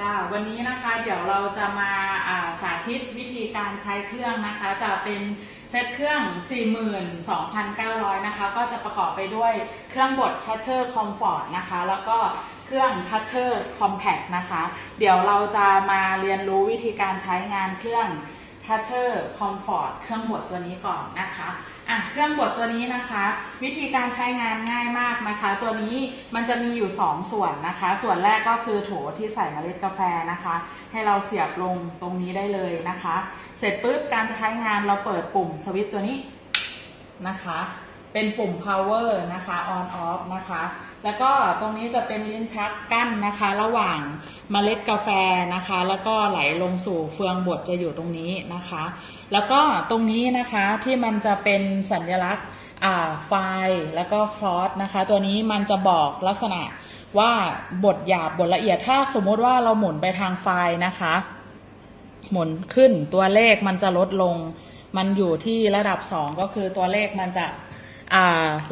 จ้าวันนี้นะคะเดี๋ยวเราจะมาาสาธิตวิธีการใช้เครื่องนะคะ จะเป็นเซตเครื่อง 42,900 นะคะ ก็จะประกอบไปด้วยเครื่องบด Toucher Comfort นะคะ แล้วก็เครื่อง Toucher Compact นะคะ เดี๋ยวเราจะมาเรียนรู้วิธีการใช้งานเครื่อง Toucher Comfort เครื่องบดตัวนี้ก่อนนะคะ อะเครื่องบดตัวนี้นะคะ วิธีการใช้งานง่ายมากนะคะ ตัวนี้มันจะมีอยู่ 2 ส่วนนะคะ ส่วนแรกก็คือโถที่ใส่เมล็ดกาแฟนะคะ ให้เราเสียบลงตรงนี้ได้เลยนะคะ เสร็จปุ๊บการจะใช้งานเราเปิดปุ่มสวิตช์ตัวนี้นะคะ เป็นปุ่ม power นะคะ on off นะคะ แล้วก็ตรงนี้จะเป็นลิ้นชักกั้นนะคะ ระหว่างเมล็ดกาแฟนะคะ แล้วก็ไหลลงสู่เฟืองบดจะอยู่ตรงนี้นะคะ แล้วก็ตรงนี้นะคะที่มันจะเป็นสัญลักษณ์ไฟล์แล้วก็คลอสนะคะ ตัวนี้มันจะบอกลักษณะว่าบทหยาบบทละเอียดถ้าสมมติว่าเราหมุนไปทางไฟล์นะคะ หมุนขึ้นตัวเลขมันจะลดลง มันอยู่ที่ระดับ 2 ก็คือตัวเลขมันจะ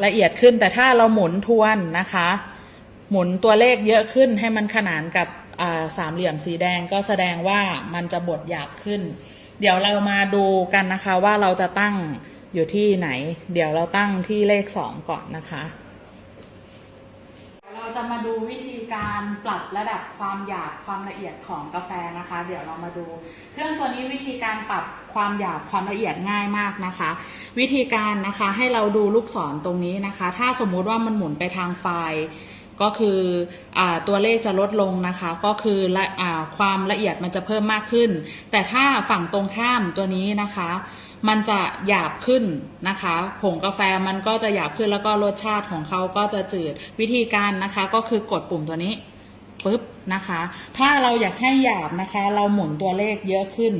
ละเอียดขึ้น แต่ถ้าเราหมุนทวนนะคะ หมุนตัวเลขเยอะขึ้นให้มันขนานกับสามเหลี่ยมสีแดงก็แสดงว่ามันจะบดหยาบขึ้น เดี๋ยวเรามาดูกันนะคะว่าเราจะตั้งอยู่ที่ไหน เดี๋ยวเราตั้งที่เลข 2 ก่อนนะคะ เราจะมาดูวิธีการปรับระดับความหยาบความละเอียดของกาแฟนะคะ เดี๋ยวเรามาดู เครื่องตัวนี้วิธีการปรับความหยาบความละเอียดง่ายมากนะคะ วิธีการนะคะให้เราดูลูกศรตรงนี้นะคะ ถ้าสมมุติว่ามันหมุนไปทางไฟล์ ก็คืออตัวเลขจะลดลงนะคะ ก็คืออความละเอียดมันจะเพิ่มมากขึ้น แต่ถ้าฝั่งตรงข้ามตัวนี้นะคะ มันจะหยาบขึ้นนะคะ ผงกาแฟมันก็จะหยาบขึ้นแล้วก็รสชาติของเขาก็จะจืดวิธีการนะคะ ก็คือกดปุ่มตัวนี้ปุ๊บนะคะ ถ้าเราอยากให้หยาบนะคะ เราหมุนตัวเลขเยอะขึ้น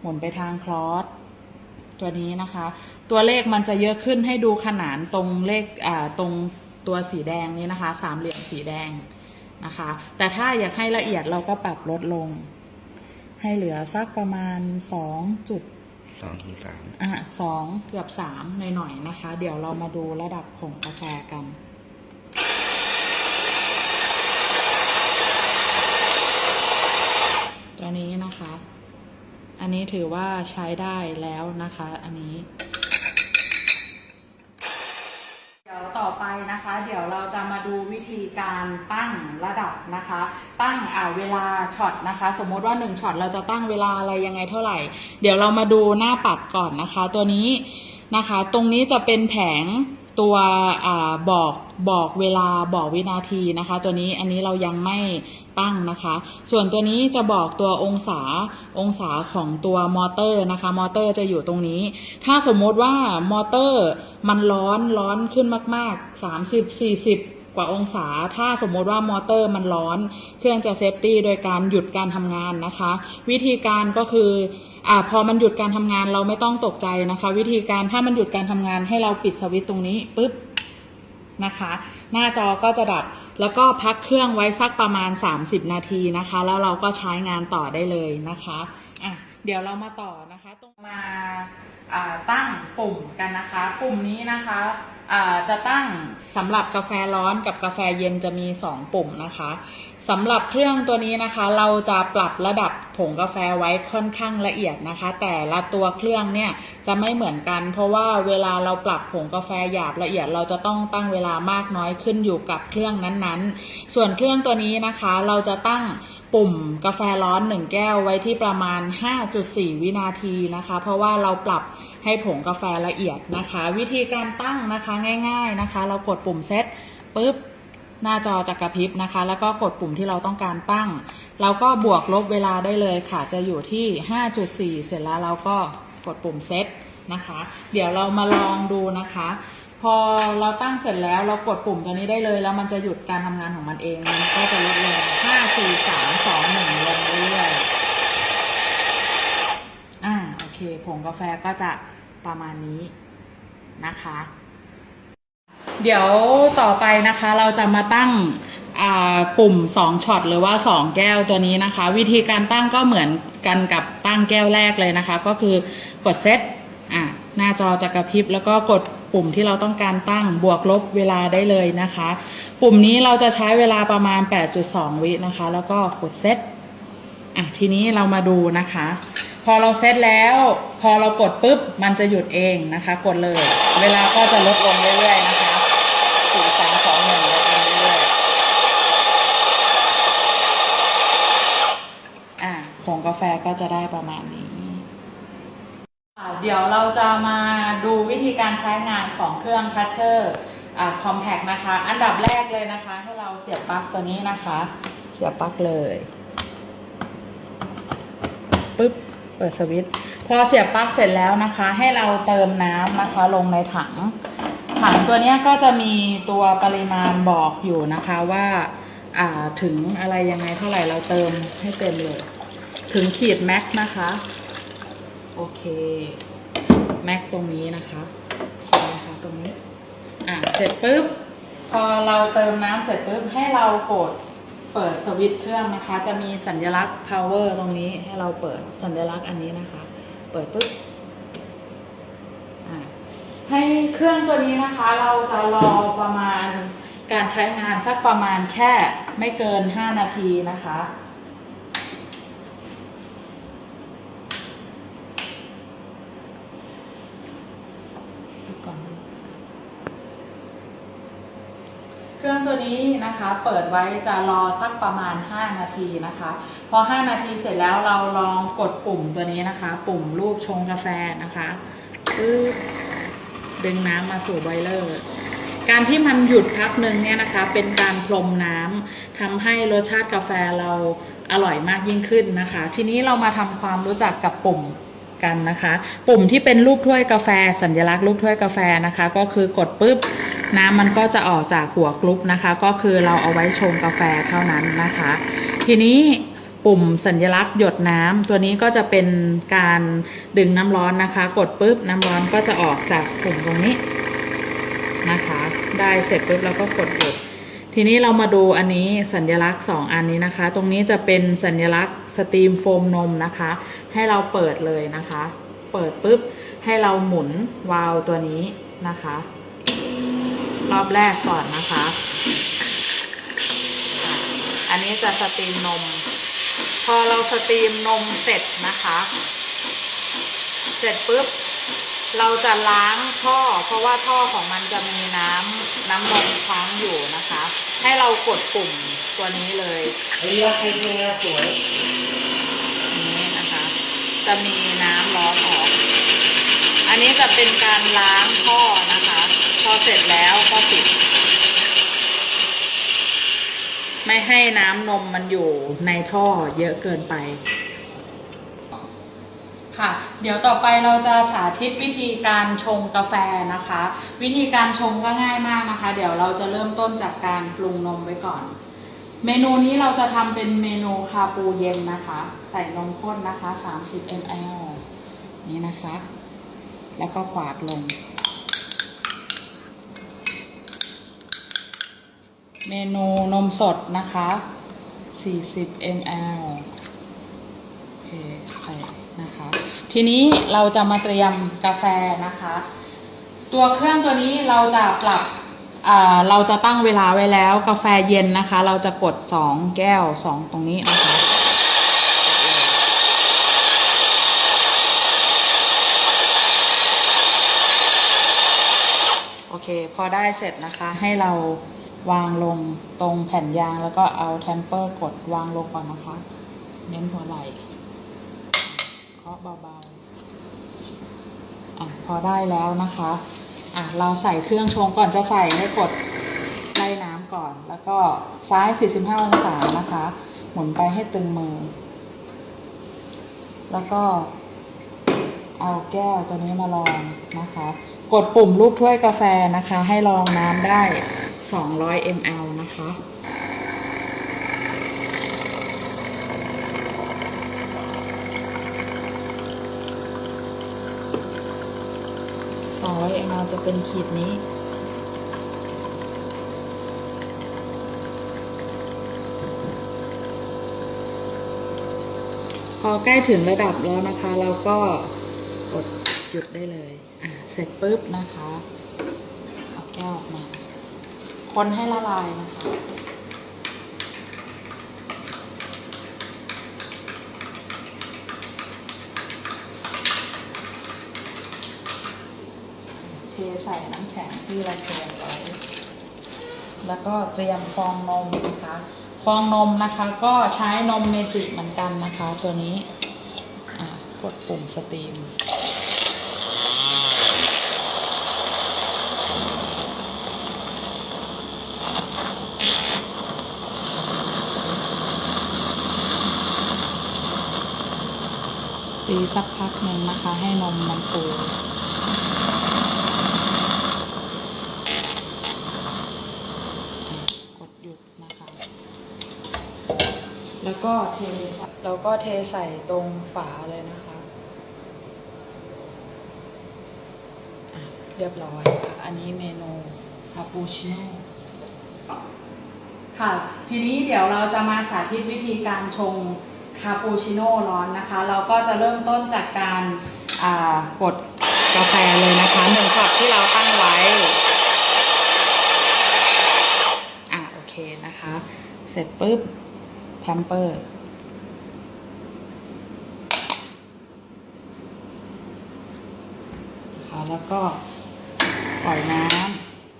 หมุนไปทางคลอสตัวนี้นะคะ ตัวเลขมันจะเยอะขึ้นให้ดูขนานตรงเลขตรง ตัวสีแดงนี้นะคะ สามเหลี่ยมสีแดงนะคะ แต่ถ้าอยากให้ละเอียดเราก็ปรับลดลง ให้เหลือสักประมาณ2จุดสองถึงสามอะสองเกือบสามหน่อยๆนะคะ เดี๋ยวเรามาดูระดับผงกาแฟกันตัวนี้นะคะ อันนี้ถือว่าใช้ได้แล้วนะคะ อันนี้ เดี๋ยว ต่อไปนะคะ เดี๋ยวเราจะมาดูวิธีการตั้งระดับนะคะ ตั้งอ่าเวลาช็อตนะคะ สมมติว่า1ช็อตเราจะตั้งเวลาอะไรยังไงเท่าไหร่ เดี๋ยวเรามาดูหน้าปัดก่อนนะคะ ตัวนี้นะคะ ตรงนี้จะเป็นแผงตัวอบอกบอกเวลาบอกวินาทีนะคะ ตัวนี้อันนี้เรายังไม่ ตั้งนะคะ ส่วนตัวนี้จะบอกตัวองศาองศาของตัวมอเตอร์นะคะ มอเตอร์จะอยู่ตรงนี้ ถ้าสมมติว่ามอเตอร์มันร้อนร้อนขึ้นมาก ๆ 30 40กว่าองศา ถ้าสมมติว่ามอเตอร์มันร้อน เครื่องจะเซฟตี้โดยการหยุดการทำงานนะคะ วิธีการก็คืออ่าพอมันหยุดการทำงานเราไม่ต้องตกใจนะคะ วิธีการถ้ามันหยุดการทำงานให้เราปิดสวิตช์ตรงนี้ปุ๊บนะคะ หน้าจอก็จะดับ แล้วก็พักเครื่องไว้สักประมาณ 30 นาทีนะคะ แล้วเราก็ใช้งานต่อได้เลยนะคะอะเดี๋ยวเรามาต่อนะคะตรงมาตั้งปุ่มกันนะคะ ปุ่มนี้นะคะ จะตั้งสำหรับกาแฟร้อนกับกาแฟเย็นจะมี 2 ปุ่มนะคะสำหรับเครื่องตัวนี้นะคะ เราจะปรับระดับผงกาแฟไว้ค่อนข้างละเอียดนะคะ แต่ละตัวเครื่องเนี่ยจะไม่เหมือนกัน เพราะว่าเวลาเราปรับผงกาแฟหยาบละเอียด เราจะต้องตั้งเวลามากน้อยขึ้นอยู่กับเครื่องนั้นๆ ส่วนเครื่องตัวนี้นะคะ เราจะตั้งปุ่มกาแฟร้อน 1 แก้วไว้ที่ประมาณ 5.4 วินาทีนะคะ เพราะว่าเราปรับ ให้ผงกาแฟละเอียดนะคะ วิธีการตั้งนะคะง่าย ๆนะคะ เรากดปุ่มเซตปุ๊บหน้าจอจะกระพริบนะคะ แล้วก็กดปุ่มที่เราต้องการตั้ง เราก็บวกลบเวลาได้เลยค่ะ จะอยู่ที่ 5.4 เสร็จแล้วเราก็กดปุ่มเซตนะคะ เดี๋ยวเรามาลองดูนะคะ พอเราตั้งเสร็จแล้วเรากดปุ่มตัวนี้ได้เลย แล้วมันจะหยุดการทำงานของมันเอง มันก็จะลดลง 5 4 3 2 1 ลงเรื่อยๆอ่าโอเค ผงกาแฟก็จะประมาณนี้นะคะ เดี๋ยวต่อไปนะคะเราจะมาตั้งอ่าปุ่ม 2ช็อตหรือว่า 2 แก้วตัวนี้นะคะ วิธีการตั้งก็เหมือนกันกับตั้งแก้วแรกเลยนะคะ ก็คือกดเซตอะหน้าจอจะกระพริบแล้วก็กดปุ่มที่เราต้องการตั้งบวกลบเวลาได้เลยนะคะ ปุ่มนี้เราจะใช้เวลาประมาณ 8.2 วินะคะ แล้วก็กดเซตอะทีนี้เรามาดูนะคะ พอเราเซตแล้ว พอเรากดปุ๊บ มันจะหยุดเองนะคะ กดเลย เวลาก็จะลดลงเรื่อยๆนะคะสี่สามสองหนึ่งลดลงเรื่อยๆอะของกาแฟก็จะได้ประมาณนี้เดี๋ยวเราจะมาดูวิธีการใช้งานของเครื่องคัตเชอร์คอมแพกนะคะ อันดับแรกเลยนะคะ ให้เราเสียบปลั๊กตัวนี้นะคะ เสียบปลั๊กเลยปุ๊บ เปิดสวิตช์พอเสียบปลั๊กเสร็จแล้วนะคะ ให้เราเติมน้ำนะคะ ลงในถัง ถังตัวนี้ก็จะมีตัวปริมาณบอกอยู่นะคะว่าาถึงอะไรยังไงเท่าไหร่เราเติมให้เต็มเลย ถึงขีดแม็กนะคะ โอเคแม็กตรงนี้นะคะนไหมคะตรงนี้ อะเสร็จปุ๊บพอเราเติมน้ำเสร็จปุ๊บให้เรากด เปิดสวิตช์เครื่องนะคะ จะมีสัญลักษณ์ power ตรงนี้ให้เราเปิดสัญลักษณ์อันนี้นะคะ เปิดปุ๊บให้เครื่องตัวนี้นะคะ เราจะรอประมาณการใช้งานสักประมาณแค่ไม่เกิน 5 นาทีนะคะ ก่อนเครื่องตัวนี้นะคะเปิดไว้จะรอสักประมาณ 5 นาทีนะคะ พอ 5 นาทีเสร็จแล้วเราลองกดปุ่มตัวนี้นะคะ ปุ่มรูปชงกาแฟนะคะปึ๊บดึงน้ำมาสู่ไบเลอร์การที่มันหยุดพักหนึ่งเนี่ยนะคะ เป็นการพรมน้ำทำให้รสชาติกาแฟเราอร่อยมากยิ่งขึ้นนะคะ ทีนี้เรามาทำความรู้จักกับปุ่มกันนะคะ ปุ่มที่เป็นรูปถ้วยกาแฟ สัญลักษณ์รูปถ้วยกาแฟนะคะ ก็คือกดปุ๊บ น้ำมันก็จะออกจากหัวกรุ๊ปนะคะ ก็คือเราเอาไว้ชงกาแฟเท่านั้นนะคะ ทีนี้ปุ่มสัญลักษณ์หยดน้ำตัวนี้ก็จะเป็นการดึงน้ำร้อนนะคะ กดปุ๊บน้ำร้อนก็จะออกจากปุ่มตรงนี้นะคะ ได้เสร็จปุ๊บเราก็กดหยุดทีนี้เรามาดูอันนี้สัญลักษณ์ 2 อันนี้นะคะ ตรงนี้จะเป็นสัญลักษณ์สตรีมโฟมนมนะคะ ให้เราเปิดเลยนะคะ เปิดปุ๊บให้เราหมุนวาล์วตัวนี้นะคะ รอบแรกก่อนนะคะอะอันนี้จะสตรีมนม พอเราสตรีมนมเสร็จนะคะ เสร็จปุ๊บเราจะล้างท่อ เพราะว่าท่อของมันจะมีน้ำน้ำนมค้างอยู่นะคะ ให้เรากดปุ่มตัวนี้เลยเฮ้ยรักใครเพลงอะสวยนี้นะคะ จะมีน้ำร้อนออก อันนี้จะเป็นการล้างท่อนะคะ พอเสร็จแล้วก็ปิด ไม่ให้น้ำนมมันอยู่ในท่อเยอะเกินไป ค่ะ เดี๋ยวต่อไปเราจะสาธิตวิธีการชงกาแฟนะคะ วิธีการชงก็ง่ายมากนะคะ เดี๋ยวเราจะเริ่มต้นจากการปรุงนมไว้ก่อน เมนูนี้เราจะทำเป็นเมนูคาปูเย็นนะคะ ใส่นมข้นนะคะ 30 ml นี่นะคะ แล้วก็กวาดลง เมนูนมสดนะคะ 40 ml โอเคใส่นะคะ ทีนี้เราจะมาเตรียมกาแฟนะคะ ตัวเครื่องตัวนี้เราจะปรับอ่าเราจะตั้งเวลาไว้แล้วกาแฟเย็นนะคะ เราจะกด 2 แก้ว 2 ตรงนี้นะคะโอเค พอได้เสร็จนะคะให้เรา วางลงตรงแผ่นยางแล้วก็เอาแทมเปอร์กดวางลงก่อนนะคะ เน้นหัวไหล่เคาะเบาๆอะพอได้แล้วนะคะอะเราใส่เครื่องชงก่อนจะใส่ให้กดไล่น้ำก่อน แล้วก็ซ้าย 45 องศานะคะ หมุนไปให้ตึงมือ แล้วก็เอาแก้วตัวนี้มาลองนะคะ กดปุ่มรูปถ้วยกาแฟนะคะ ให้ลองน้ำได้ 200 ml นะคะ 200 ml จะเป็นขีดนี้พอใกล้ถึงระดับแล้วนะคะ เราก็กดหยุดได้เลย อะ เสร็จปุ๊บนะคะ เอาแก้วออกมา คนให้ละลายนะคะเทใส่น้ำแข็งที่เราเตรียมไว้ แล้วก็เตรียมฟองนมนะคะ ฟองนมนะคะก็ใช้นมเมจิเหมือนกันนะคะ ตัวนี้กดปุ่มสตรีม ตีสักพักหนึ่งนะคะ ให้นมมันฟูกดหยุดนะคะ แล้วก็เทใส่แล้วก็เทใส่ตรงฝาเลยนะคะะเรียบร้อยค่ะ อันนี้เมนูคาปูชิโน่ค่ะ ทีนี้เดี๋ยวเราจะมาสาธิตวิธีการชง คาปูชิโน่ร้อนนะคะ เราก็จะเริ่มต้นจากการกดกาแฟเลยนะคะหนึ่งช็อตที่เราตั้งไว้อะโอเคนะคะ เสร็จปุ๊บแทมเปอร์นะคะแล้วก็ปล่อยน้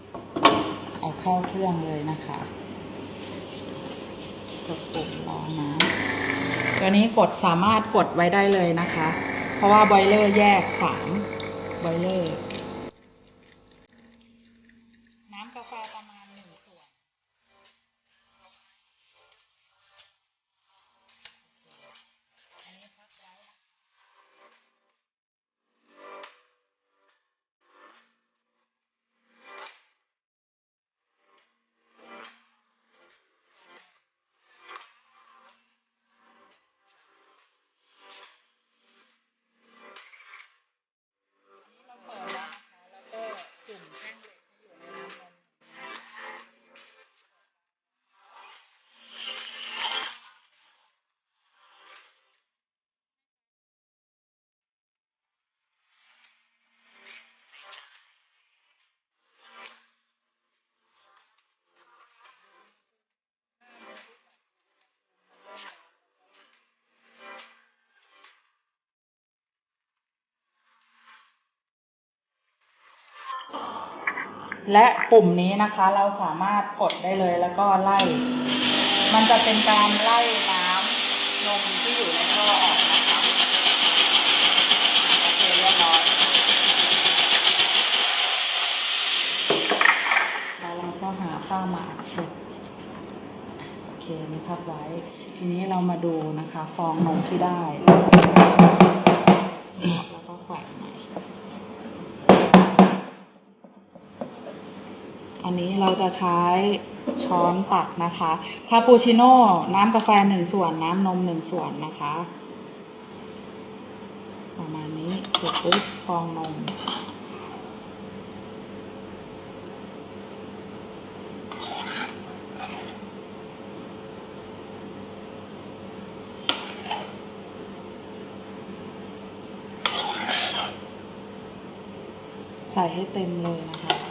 ำเอาเข้าเครื่องเลยนะคะกดปุ่มรองน้ำ ตัวนี้กดสามารถกดไว้ได้เลยนะคะ เพราะว่าบอยเลอร์แยกสามบอยเลอร์ น้ำกาแฟประมาณหนึ่ง และปุ่มนี้นะคะเราสามารถกดได้เลยแล้วก็ไล่ มันจะเป็นการไล่น้ำนมที่อยู่ในท่อออกนะคะโอเคเรียบร้อยแล้วเราก็หาผ้าหมาเช็ดโอเคนี่พับไว้ ทีนี้เรามาดูนะคะ ฟองนมที่ได้ นี้เราจะใช้ช้อนตักนะคะคาปูชิโน่น้ำกาแฟหนึ่งส่วนน้ำนมหนึ่งส่วนนะคะ ประมาณนี้เสร็จปุ๊บฟองนมใส่ให้เต็มเลยนะคะ